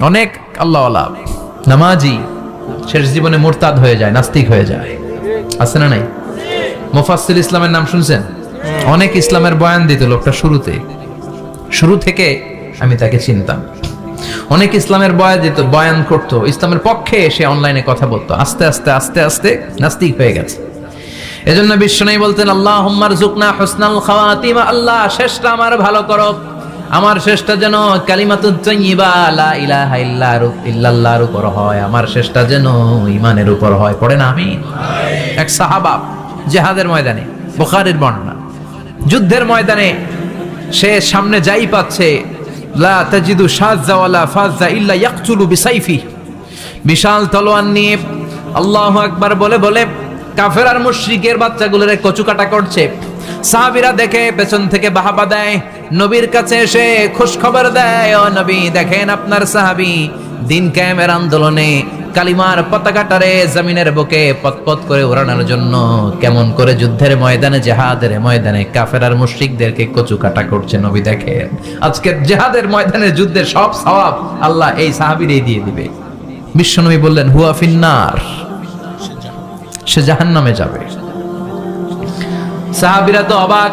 অনেক আল্লাহওয়ালা। নামাজি, শেষ জীবনে মোরতাদ হয়ে যায়, নাস্তিক হয়ে যায়। আছে না নাই? মোফাসিল ইসলামের নাম শুনছেন? অনেক ইসলামের বয়ান দিত লোকটা শুরুতে। শুরু থেকে আমি তাকে চিনতাম। অনেক ইসলামের বয়ান দিত, বয়ান করতো। ইসলামের পক্ষে সে অনলাইনে কথা বলতো। আস্তে আস্তে আস্তে আস্তে নাস্তিক হয়ে গেছে। এজন্য বিশ্বনবী বলতেন আল্লাহ হুম্মার জুকনা হুসনাল খাওয়াতিমা, আল্লাহ, শেষটা আমার ভালো করো। আমার শেষটা যেন কালিমাতু তাইয়্যিবা লা ইলাহা উপর হয়। আমার শেষটা যেন ইমানের উপর হয়। পড়ে না আমি এক সাহাবাব জিহাদের ময়দানে, বুখারীর বর্ণনা। যুদ্ধের ময়দানে সে সামনে যাই পাচ্ছে, লা তাজিদু শাযা ওয়ালা ফাযা ইল্লা ইয়াকতুলু বিসাইফি। বিশাল তলোয়ার নিয়ে আল্লাহু আকবার বলে বলে কাফের আর মুশরিকের বাচ্চাগুলোরে কচুকাটা করছে। সাহাবিরা দেখে পেছন থেকে বাহাবা দেয় নবীর কাছে এসে খুশ খবর দেয় নবী, দেখেন আপনার সাহাবী দিন কায়েমের আন্দোলনে কালিমার পতাকাটারে জমিনের বুকে পতপত করে ওড়ানোর জন্য কেমন করে যুদ্ধের ময়দানে, জেহাদের ময়দানে কাফের আর মুশরিকদেরকে কচু কাটা করছে। নবী, দেখেন আজকে জেহাদের ময়দানে যুদ্ধের সব সওয়াব আল্লাহ এই সাহাবীরই দিয়ে দিবে। বিশ্বনবী বললেন, হুয়া ফিন্নার, সে জাহান্নামে যাবে। সাহাবিরা তো অবাক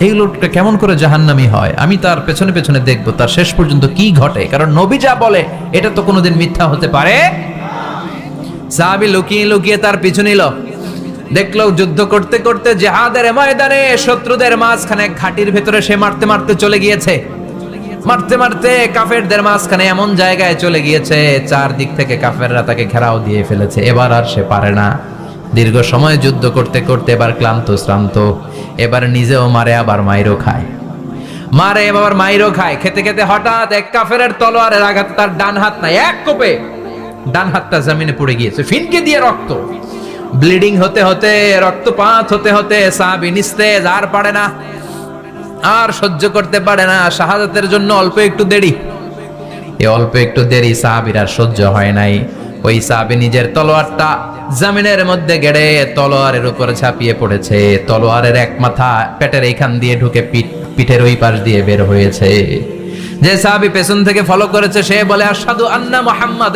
এই লোকটা কেমন করে জাহান্নামি হয়? আমি তার পেছনে পেছনে দেখব, তার শেষ পর্যন্ত কি ঘটে? কারণ নবী যা বলে, এটা তো কোনোদিন মিথ্যা হতে পারে? সাহাবি লুকিয়ে লুকিয়ে তার পিছু নিল। দেখল যুদ্ধ করতে করতে জেহাদের ময়দানে শত্রুদের মাঝখানে ঘাটির ভেতরে সে মারতে মারতে চলে গিয়েছে। মারতে মারতে কাফেরদের মাঝখানে এমন জায়গায় চলে গিয়েছে, চারদিক থেকে কাফেররা তাকে ঘেরাও দিয়ে ফেলেছে। এবার আর সে পারে না। দীর্ঘ সময় যুদ্ধ করতে করতে এবার ক্লান্ত, শ্রান্ত। এবার নিজেও মারে, আবার মাইরও খায়। মারে এবার মাইরও খায়। খেতে খেতে হঠাৎ এক কাফেরের তলোয়ারের আঘাত, তার ডান হাত নাই, এক কোপে ডান হাতটা জমিনে পড়ে গিয়েছে। ফিনকে দিয়ে রক্ত। ব্লিডিং হতে হতে, রক্তপাত হতে হতে সাহাবি নিস্তেজ, আর পারে না। আর সহ্য করতে পারে না। শাহাদাতের জন্য অল্প একটু দেরি। এ অল্প একটু দেরি সাহাবির আর সহ্য হয় নাই। ওই সাহাবি নিজের তলোয়ারটা জামিনের মধ্যে গেড়ে তলোয়ারের উপর ঝাঁপিয়ে পড়েছে। তলোয়ারের এক মাথা পেটের এইখান দিয়ে ঢুকে পিঠ, পিঠের ওই পাশ দিয়ে বের হয়েছে। যে সাহাবি পেছন থেকে ফলো করেছে, সে বলে আসাদু আন্না মোহাম্মদ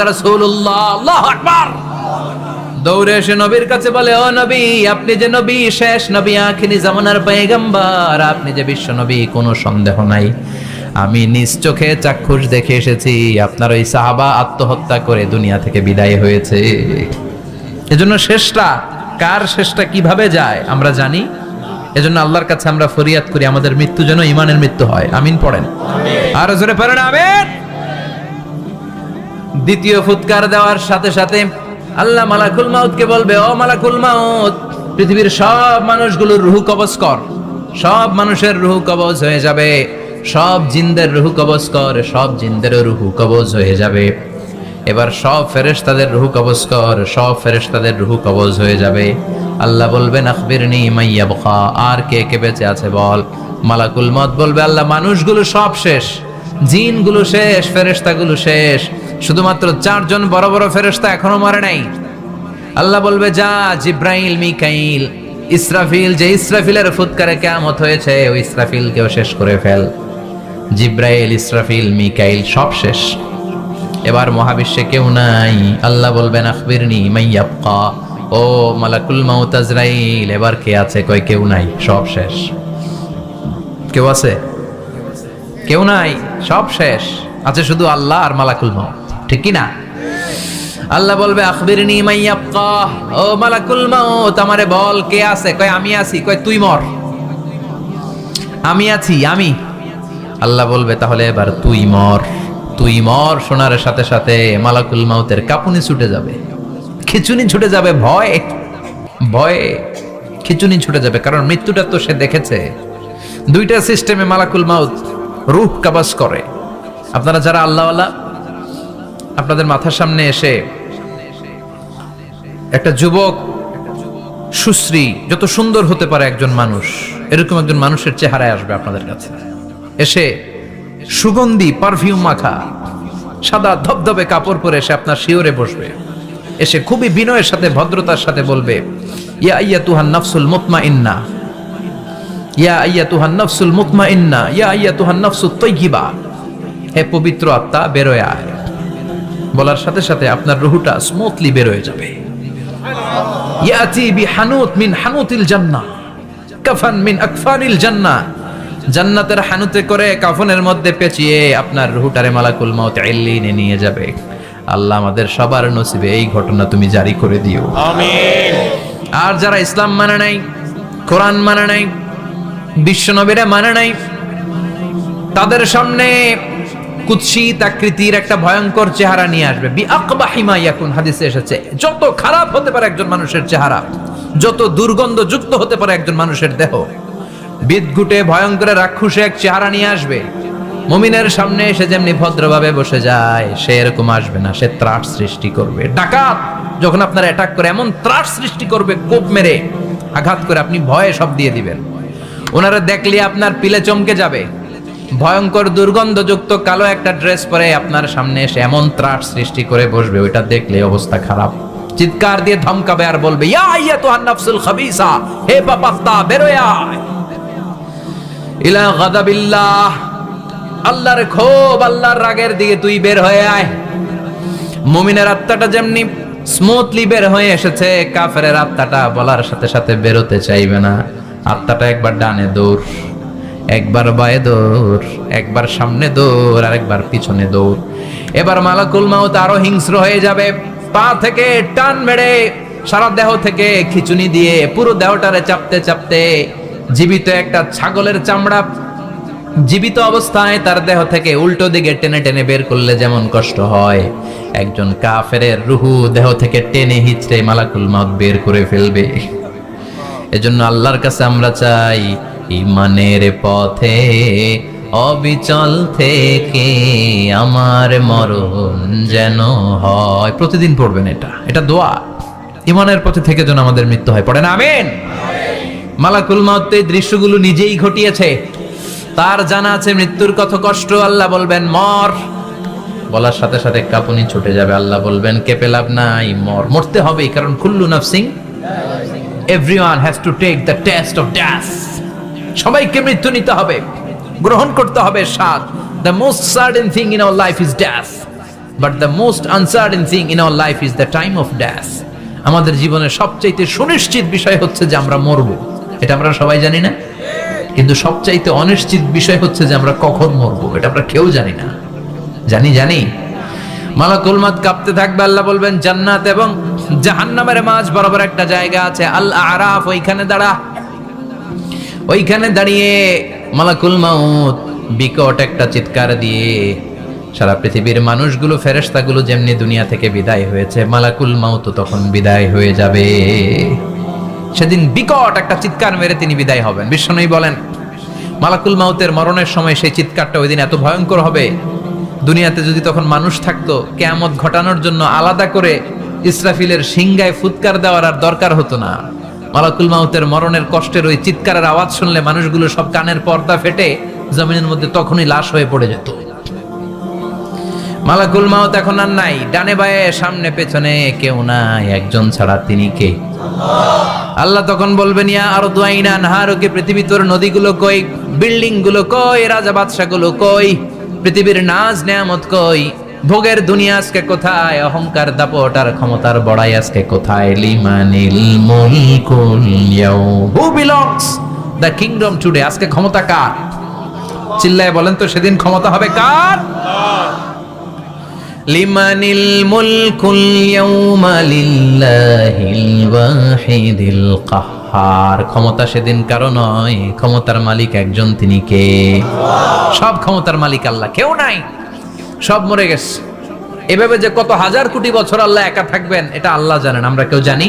দৌড়ে এসে নবীর কাছে বলে, ও নবী, আপনি যে নবী শেষ নবী আখিরি জামানার পেগম্বর আপনি যে বিশ্ব নবী, কোনো সন্দেহ নাই। আমি নিজ চোখে চাক্ষুষ দেখে এসেছি। আপনার ওই সাহাবা আত্মহত্যা করে দুনিয়া থেকে বিদায় হয়েছে। এজন্য শেষটা, কার শেষটা কীভাবে যায়, আমরা জানি। এজন্য আল্লাহর কাছে আমরা ফরিয়াদ করি, আমাদের মৃত্যু যেন ইমানের মৃত্যু হয়। আমিন পড়েন। আর জোরে পড়েন, আমিন। দ্বিতীয় ফুৎকার দেওয়ার সাথে সাথে আল্লাহ মালাকুল মাউতকে বলবে, ও মালাকুল মাউত, পৃথিবীর সব মানুষগুলোর রুহু কবজ কর। সব মানুষের রুহু কবজ হয়ে যাবে। সব জিন্দের রুহু কবজ কর, সব জিনদেরও রুহু কবজ হয়ে যাবে। এবার সব ফেরেশতাদের রুহু কবজ কর, সব ফেরেশতাদের রুহু কবজ হয়ে যাবে। আল্লাহ বলবেন, আখবিরনি মাইয়া বখা আর কে কে বেঁচে আছে বল? মালাকুল মত বলবে, আল্লাহ, মানুষগুলো সব শেষ। জিনগুলো শেষ, ফেরেশতাগুলো শেষ। শুধুমাত্র চারজন বড় বড় ফেরেশতা এখনও মরে নাই। আল্লাহ বলবে, যা জিব্রাইল, মিকাইল, ইসরাফিল, যে ইসরাফিলের ফুৎকারে কেমত হয়েছে, ওই ইসরাফিলকেও শেষ করে ফেল। জিব্রাইল, ইসরাফিল, মিকাইল সব শেষ। এবার মহাবিশ্বে কেউ নাই। আল্লাহ বলবেন, আখবিরনি মাইয়াবকা ও মালাকুল মাউত আজরাইল, এবার কে আছে? কই কেউ নাই, সব শেষ। কেউ আছে? কেউ নাই, সব শেষ। আছে শুধু আল্লাহ আর মালাকুল মাউত। ঠিক কি না? আল্লাহ বলবে, আখবিরনি মাইয়াবকা ও মালাকুল মাউত, আমারে বল, কে আছে? কয় আমি আছি। কয় তুই মর। আমি আছি, আমি। আল্লাহ বলবে, তাহলে এবার তুই মর। তুই মর শোনার সাথে সাথে মালাকুল মাউতের কাপুনি ছুটে যাবে। খিচুনি ছুটে যাবে ভয়। ভয়ে খিচুনি ছুটে যাবে, কারণ মৃত্যুটা তো সে দেখেছে। দুইটা সিস্টেমে মালাকুল মাউত রূহ কাবাস করে। আপনারা যারা আল্লাহওয়ালা, আপনাদের মাথার সামনে এসে একটা যুবক, সুশ্রী, যত সুন্দর হতে পারে একজন মানুষ, এরকম একজন মানুষের চেহারায় আসবে আপনাদের কাছে। এসে সুগন্ধি পারফিউম মাখা, সাদা ধবধবে কাপড় পরে এসে আপনার শিওরে বসবে। এসে খুবই বিনয়ের সাথে, ভদ্রতার সাথে বলবে, ইয়া আইয়া তুহান নফসুল মুতমা ইন্না ইয়া আইয়া তুহান নফসুল মুতমা ইন্না ইয়া আইয়া তুহান নফসুল তৈগিবা হে পবিত্র আত্মা, বেরোয় আয়। বলার সাথে সাথে আপনার রুহুটা স্মুথলি বেরোয় যাবে। ইয়াতি বি হানুত মিন হানুতিল জান্নাহ, কাফান মিন আকফানিল জান্নাহ। জান্নাতের হানুতে করে কাফনের মধ্যে পেঁচিয়ে আপনার রুহুটারে মালাকুল মাউত ইল্লিনে নিয়ে যাবে। আল্লাহ আমাদের সবার নসিবে এই ঘটনা তুমি জারি করে দিও। আর যারা ইসলাম মানে নাই কোরআন মানে নাই বিশ্বনবীরা মানে নাই তাদের সামনে কুৎসিত আকৃতির একটা ভয়ঙ্কর চেহারা নিয়ে আসবে। বি আকবাহিমা ইয়াকুন হাদিসে এসেছে যত খারাপ হতে পারে একজন মানুষের চেহারা যত দুর্গন্ধ যুক্ত হতে পারে একজন মানুষের দেহ বিদঘুটে ভয়ঙ্কর রাক্ষসে এক চেহারা নিয়ে আসবে। মমিনের সামনে এসে যেমনি ভদ্রভাবে বসে যায়, সে এরকম আসবে না, সে ত্রাস সৃষ্টি করবে। ডাকাত, যখন আপনার অ্যাটাক করে, এমন ত্রাস সৃষ্টি করবে, কোপ মেরে আঘাত করে আপনি ভয়ে সব দিয়ে দিবেন। ওনারা দেখলে আপনার পিলে চমকে যাবে। ভয়ঙ্কর দুর্গন্ধযুক্ত কালো একটা ড্রেস পরে আপনার সামনে এসে এমন ত্রাস সৃষ্টি করে বসবে, ওইটা দেখলে অবস্থা খারাপ। চিৎকার দিয়ে ধমকাবে আর বলবে, ইয়া ইয়া তো নাফসুল খাবিসা, হে পাপাস্তা, বেরোয় ইলা গাদাবিল্লাহ, আল্লাহর ক্ষোভ আল্লাহর রাগের দিকে তুই বের হয়ে আয়। মুমিনের আত্মাটা যেমনি স্মুথলি বের হয়ে এসেছে কাফের আত্মাটা বলার সাথে সাথে বেরোতে চাইবে না। আত্মাটা একবার ডানে দৌড়, একবার বায়ে দৌড়, একবার সামনে দৌড় আর একবার পিছনে দৌড়। এবার মালাকুল মাউত আরও হিংস্র হয়ে যাবে, পা থেকে টান মেরে সারা দেহ থেকে খিচুনি দিয়ে পুরো দেহটারে চাপতে চাপতে জীবিত একটা ছাগলের চামড়া। জীবিত অবস্থায় তার দেহ থেকে উল্টো দিকে টেনে টেনে বের করলে যেমন কষ্ট হয়। একজন কাফের রুহু দেহ থেকে টেনে হিচড়ে মালাকুল মাউত বের করে ফেলবে। এজন্য আল্লাহর কাছে আমরা চাই, ইমানের পথে, অবিচল থেকে আমার মরণ যেন হয়। প্রতিদিন পড়বেন এটা। এটা দোয়া। ইমানের পথে থেকে যেন আমাদের মৃত্যু হয়। পড়েন, আমেন। মালাকুল এই দৃশ্যগুলো নিজেই ঘটিয়েছে। তার জানা আছে মৃত্যুর কত কষ্ট, আল্লাহ বলবেন, মর। বলার সাথে সাথে কাপুনি ছুটে যাবে, আল্লাহ বলবেন, কেঁপে লাভ নাই, মর। মরতে হবে কারণ কুল্লু নাফসিং everyone has to take the taste of death সবাইকে মৃত্যু নিতে হবে, গ্রহণ করতে হবে স্বাদ। The most certain thing in our life is death but the most uncertain thing in our life is the time of death আমাদের জীবনের সবচাইতে সুনিশ্চিত বিষয় হচ্ছে যে আমরা মরব। এটা আমরা সবাই জানি না। কিন্তু সবচাইতে অনিশ্চিত বিষয় হচ্ছে যে আমরা কখন মরব, এটা আমরা কেউ জানি না। জানি জানি। কাঁপতে থাকবে, আল্লাহ বলবেন, জান্নাত এবং জাহান্নামের মাঝ বরাবর একটা জায়গা আছে আরাফ ওইখানে দাঁড়া। ওইখানে দাঁড়িয়ে বিকট একটা চিৎকার দিয়ে সারা পৃথিবীর মানুষগুলো, ফেরেশতাগুলো যেমনি দুনিয়া থেকে বিদায় হয়েছে, মালাকুল মাউত তখন বিদায় হয়ে যাবে। সেদিন বিকট একটা চিৎকার মেরে তিনি বিদায় হবেন। বিশ্বনবী বলেন, মালাকুল মাউতের মরণের সময় সেই চিৎকারটা ওই দিন এত ভয়ঙ্কর হবে। দুনিয়াতে যদি তখন মানুষ থাকতো, কেয়ামত ঘটানোর জন্য আলাদা করে ইসরাফিলের সিংগায় ফুৎকার দেওয়ার আর দরকার হতো না। মালাকুল মাউতের মরণের কষ্টের ওই চিৎকারের আওয়াজ শুনলে মানুষগুলো সব কানের পর্দা ফেটে জমিনের মধ্যে তখনই লাশ হয়ে পড়ে যেত। মালাকুল মাউত এখন আর নাই। ডানে বায়ে, সামনে পেছনে কেউ নাই। একজন ছাড়া তিনি কে? আল্লাহ তখন বলবেন, ইয়া আর দুয়াইনা নাহারকে পৃথিবী তোর নদীগুলো কই? বিল্ডিংগুলো কই? রাজা বাদশা গুলো কই? পৃথিবীর নাজ নেয়ামত কই? ভোগের দুনিয়া আজকে কোথায়? অহংকার দাপট আর ক্ষমতার বড়াই আজকে কোথায়? লিমানিল মুলকুল who belongs the kingdom today আজকে ক্ষমতা কার? চিল্লায় বলেন তো, সেদিন ক্ষমতা হবে কার? লিমানিল মুলকুল ইয়াউমা লিল্লাহিল ওয়াহিদিল কাহ্হার ক্ষমতা সেদিন কারও নয়, ক্ষমতার মালিক একজন তিনি কে? সব ক্ষমতার মালিক আল্লাহ, কেউ নাই। সব মরে গেছে। এভাবে যে কত হাজার কোটি বছর আল্লাহ একা থাকবেন, এটা আল্লাহ জানেন, আমরা কেউ জানি?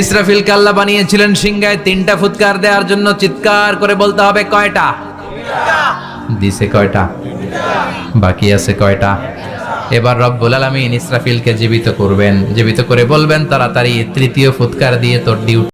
ইসরাফিল কাল্লা বানিয়েছিলেন সিংগায় তিনটা ফুৎকার দেওয়ার জন্য চিৎকার করে বলতে হবে কয়টা? দিছে কয়টা? বাকি আছে কয়টা? এবার রব্বুল আলামিন ইসরাফিলকে জীবিত করবেন। জীবিত করে বলবেন, তাড়াতাড়ি তৃতীয় ফুৎকার দিয়ে তোর ডিউটি